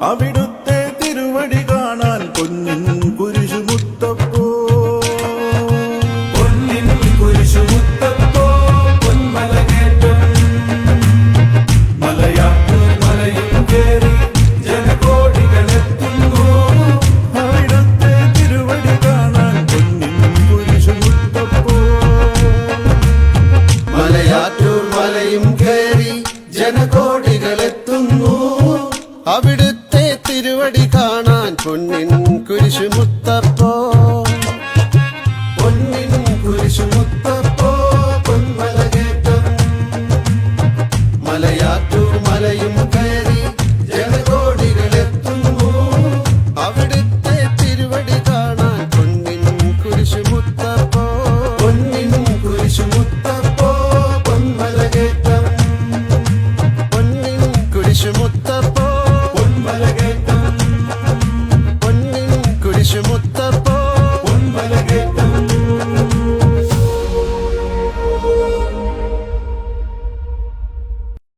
അവിടുത്തെ തിരുവടി കാണാൻ പൊന്നിൻ കുരിശു മുത്തപ്പോ കുരിശു മുത്തപ്പോ മലയും കേറി മലയും കേറി ജനകോടികളെത്തുന്നു. അവിടുത്തെ പൊന്നിൻ കുരിശു മുത്തപ്പോ പൊന്നിൻ കുരിശു മുത്തപ്പോ പൊന്മല കേട്ടം. മലയാറ്റു മലയും കയറി